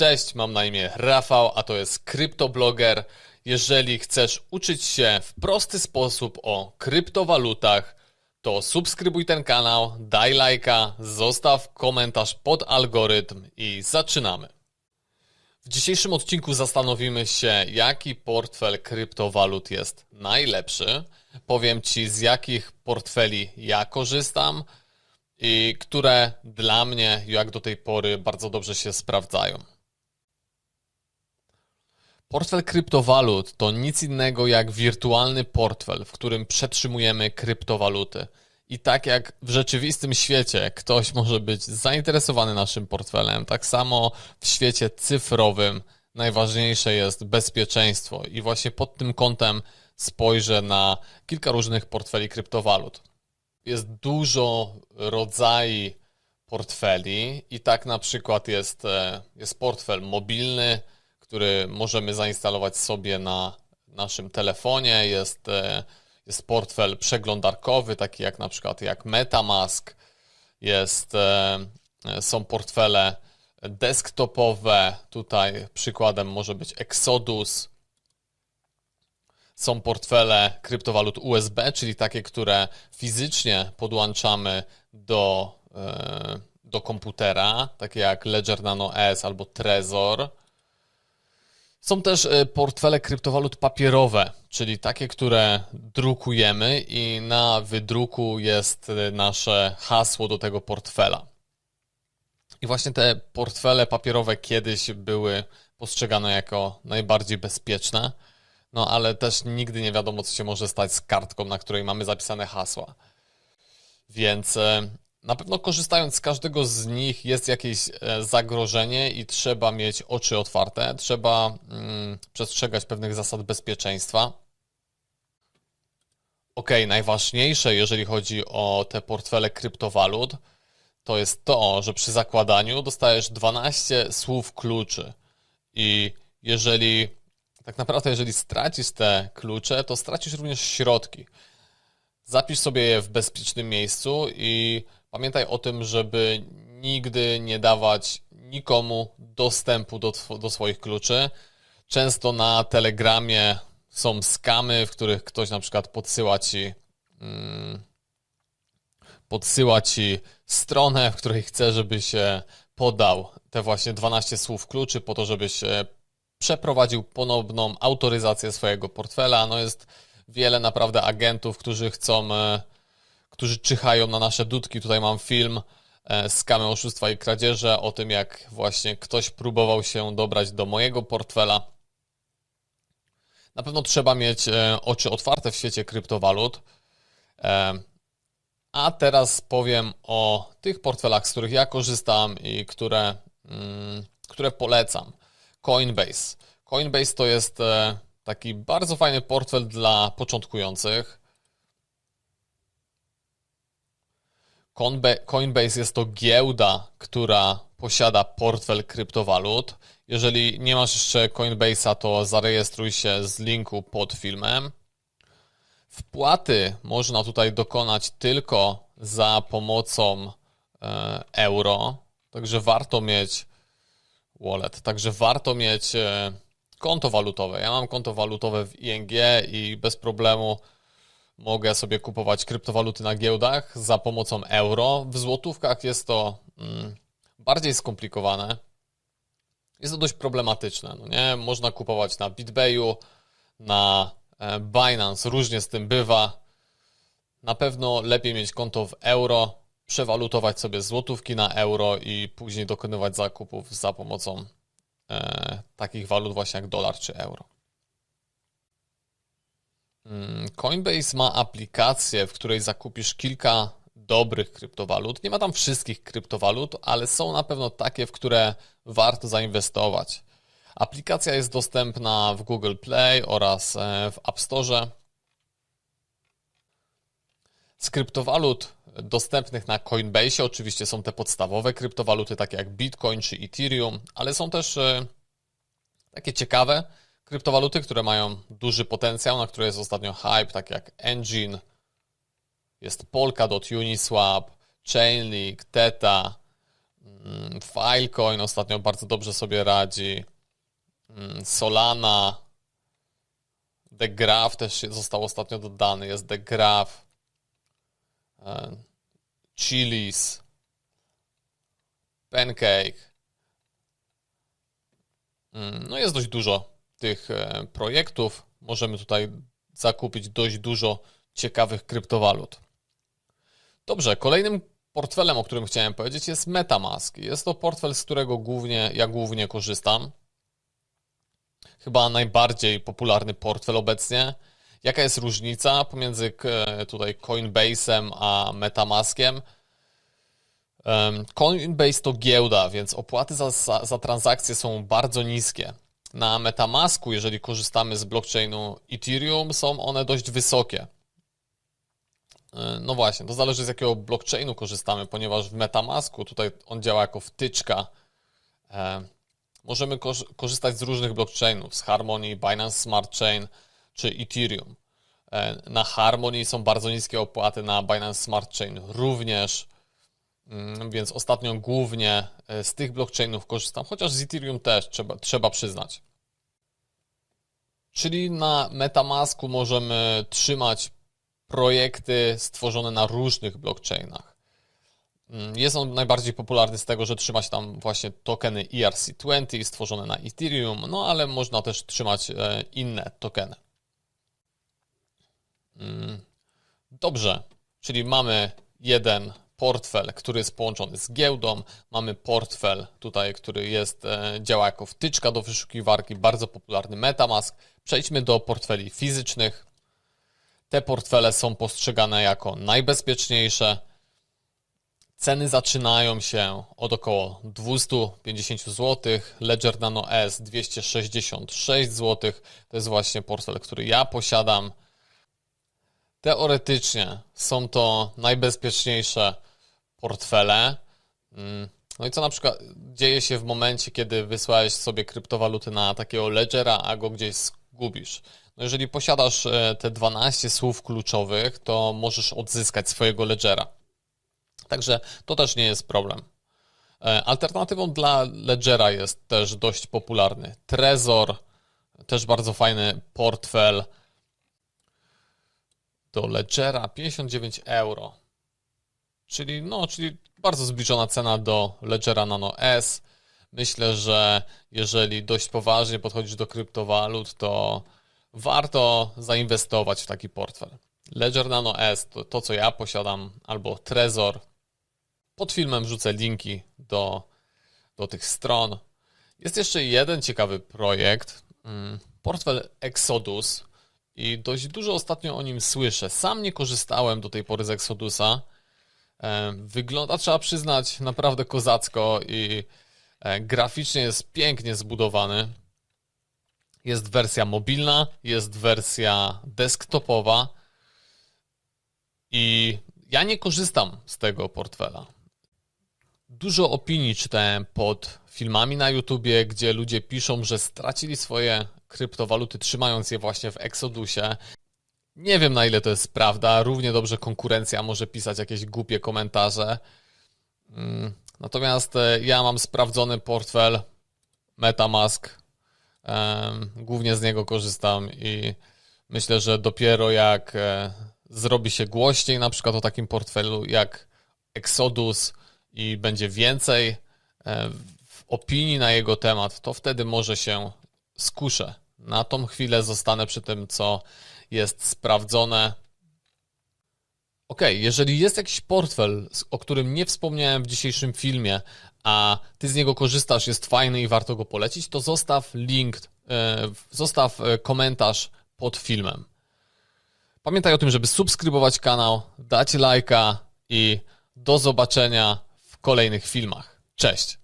Cześć, mam na imię Rafał, a to jest kryptobloger. Jeżeli chcesz uczyć się w prosty sposób o kryptowalutach, to subskrybuj ten kanał, daj lajka, zostaw komentarz pod algorytm i zaczynamy. W dzisiejszym odcinku zastanowimy się, jaki portfel kryptowalut jest najlepszy. Powiem Ci, z jakich portfeli ja korzystam i które dla mnie, jak do tej pory, bardzo dobrze się sprawdzają. Portfel kryptowalut to nic innego jak wirtualny portfel, w którym przetrzymujemy kryptowaluty. I tak jak w rzeczywistym świecie ktoś może być zainteresowany naszym portfelem, tak samo w świecie cyfrowym najważniejsze jest bezpieczeństwo. I właśnie pod tym kątem spojrzę na kilka różnych portfeli kryptowalut. Jest dużo rodzajów portfeli i tak na przykład jest, e, jest portfel mobilny, który możemy zainstalować sobie na naszym telefonie. Jest, e, jest portfel przeglądarkowy, taki jak na przykład jak MetaMask. Jest, e, są portfele desktopowe. Tutaj przykładem może być Exodus. Są portfele kryptowalut USB, czyli takie, które fizycznie podłączamy do, e, do komputera, takie jak Ledger Nano S albo Trezor. Są też e, portfele kryptowalut papierowe, czyli takie, które drukujemy i na wydruku jest e, nasze hasło do tego portfela. I właśnie te portfele papierowe kiedyś były postrzegane jako najbardziej bezpieczne, no ale też nigdy nie wiadomo, co się może stać z kartką, na której mamy zapisane hasła. Więc e, na pewno korzystając z każdego z nich jest jakieś e, zagrożenie i trzeba mieć oczy otwarte, trzeba mm, przestrzegać pewnych zasad bezpieczeństwa. Ok, najważniejsze, jeżeli chodzi o te portfele kryptowalut, to jest to, że przy zakładaniu dostajesz 12 słów kluczy. I jeżeli tak naprawdę, jeżeli stracisz te klucze, to stracisz również środki. Zapisz sobie je w bezpiecznym miejscu i Pamiętaj o tym, żeby nigdy nie dawać nikomu dostępu do, do swoich kluczy. Często na Telegramie są skamy, w których ktoś na przykład podsyła ci mm, podsyła ci stronę, w której chce, żebyś podał te właśnie 12 słów kluczy po to, żebyś przeprowadził ponowną autoryzację swojego portfela. No jest wiele naprawdę agentów, którzy chcą e, którzy czyhają na nasze dudki. Tutaj mam film e, z kamem oszustwa i kradzieże o tym, jak właśnie ktoś próbował się dobrać do mojego portfela. Na pewno trzeba mieć e, oczy otwarte w świecie kryptowalut. E, a teraz powiem o tych portfelach, z których ja korzystam i które, mm, które polecam. Coinbase. Coinbase to jest taki bardzo fajny portfel dla początkujących. Coinbase jest to giełda, która posiada portfel kryptowalut. Jeżeli nie masz jeszcze Coinbase'a, to zarejestruj się z linku pod filmem. Wpłaty można tutaj dokonać tylko za pomocą e, euro, także warto mieć wallet, także warto mieć e, konto walutowe. Ja mam konto walutowe w ING i bez problemu mogę sobie kupować kryptowaluty na giełdach za pomocą euro. W złotówkach jest to mm, bardziej skomplikowane. Jest to dość problematyczne. No nie? Można kupować na BitBayu, na e, Binance, różnie z tym bywa. Na pewno lepiej mieć konto w euro, przewalutować sobie złotówki na euro i później dokonywać zakupów za pomocą e, takich walut właśnie jak dolar czy euro. Mm, Coinbase ma aplikację, w której zakupisz kilka dobrych kryptowalut. Nie ma tam wszystkich kryptowalut, ale są na pewno takie, w które warto zainwestować. Aplikacja jest dostępna w Google Play oraz e, w App Store. Z kryptowalut dostępnych na Coinbase oczywiście są te podstawowe kryptowaluty, takie jak Bitcoin czy Ethereum, ale są też e, takie ciekawe, kryptowaluty, które mają duży potencjał, na które jest ostatnio hype, tak jak Engine, jest Polkadot, Uniswap, Chainlink, Theta, Mm, Filecoin ostatnio bardzo dobrze sobie radzi. Mm, Solana. The Graph też został ostatnio dodany. Jest The Graph. E, Chili's. Pancake. Mm, No jest dość dużo tych e, projektów. Możemy tutaj zakupić dość dużo ciekawych kryptowalut. Dobrze, kolejnym portfelem, o którym chciałem powiedzieć, jest MetaMask. Jest to portfel, z którego głównie ja głównie korzystam. Chyba najbardziej popularny portfel obecnie. Jaka jest różnica pomiędzy k- tutaj Coinbase'em a MetaMaskiem? Em, Coinbase to giełda, więc opłaty za, za, za transakcje są bardzo niskie. Na MetaMasku, jeżeli korzystamy z blockchainu Ethereum, są one dość wysokie. E, No właśnie, to zależy z jakiego blockchainu korzystamy, ponieważ w MetaMasku tutaj on działa jako wtyczka. E, Możemy kor- korzystać z różnych blockchainów, z Harmony, Binance Smart Chain czy Ethereum. E, Na Harmony są bardzo niskie opłaty, na Binance Smart Chain również. Mm, Więc ostatnio głównie e, z tych blockchainów korzystam, chociaż z Ethereum też trzeba, trzeba przyznać. Czyli na MetaMasku możemy trzymać projekty stworzone na różnych blockchainach. Mm, Jest on najbardziej popularny z tego, że trzyma się tam właśnie tokeny ERC20 stworzone na Ethereum, no ale można też trzymać e, inne tokeny. Mm, Dobrze, czyli mamy jeden portfel, który jest połączony z giełdą, mamy portfel tutaj, który jest, e, działa jako wtyczka do wyszukiwarki, bardzo popularny MetaMask. Przejdźmy do portfeli fizycznych. Te portfele są postrzegane jako najbezpieczniejsze. Ceny zaczynają się od około 250 zł. Ledger Nano S 266 zł. To jest właśnie portfel, który ja posiadam. Teoretycznie są to najbezpieczniejsze portfele. Mm, No i co na przykład dzieje się w momencie, kiedy wysłałeś sobie kryptowaluty na takiego ledgera, a go gdzieś zgubisz? No jeżeli posiadasz e, te 12 słów kluczowych, to możesz odzyskać swojego ledgera. Także to też nie jest problem. E, Alternatywą dla ledgera jest też dość popularny Trezor, też bardzo fajny portfel do ledgera 59 euro. Czyli, no, czyli bardzo zbliżona cena do Ledgera Nano S. Myślę, że jeżeli dość poważnie podchodzisz do kryptowalut, to warto zainwestować w taki portfel. Ledger Nano S to, to co ja posiadam, albo Trezor. Pod filmem wrzucę linki do, do tych stron. Jest jeszcze jeden ciekawy projekt, mm, portfel Exodus i dość dużo ostatnio o nim słyszę. Sam nie korzystałem do tej pory z Exodusa. Wygląda, trzeba przyznać, naprawdę kozacko i e, graficznie jest pięknie zbudowany. Jest wersja mobilna, jest wersja desktopowa i ja nie korzystam z tego portfela. Dużo opinii czytałem pod filmami na YouTubie, gdzie ludzie piszą, że stracili swoje kryptowaluty trzymając je właśnie w Exodusie. Nie wiem na ile to jest prawda. Równie dobrze konkurencja może pisać jakieś głupie komentarze. Mm, Natomiast e, ja mam sprawdzony portfel MetaMask. Głównie z niego korzystam i myślę, że dopiero jak e, zrobi się głośniej na przykład o takim portfelu jak Exodus i będzie więcej e, opinii na jego temat, to wtedy może się skuszę. Na tą chwilę zostanę przy tym, co jest sprawdzone. Ok, jeżeli jest jakiś portfel, o którym nie wspomniałem w dzisiejszym filmie, a ty z niego korzystasz, jest fajny i warto go polecić, to zostaw link, e, zostaw e, komentarz pod filmem. Pamiętaj o tym, żeby subskrybować kanał, dać lajka i do zobaczenia w kolejnych filmach. Cześć!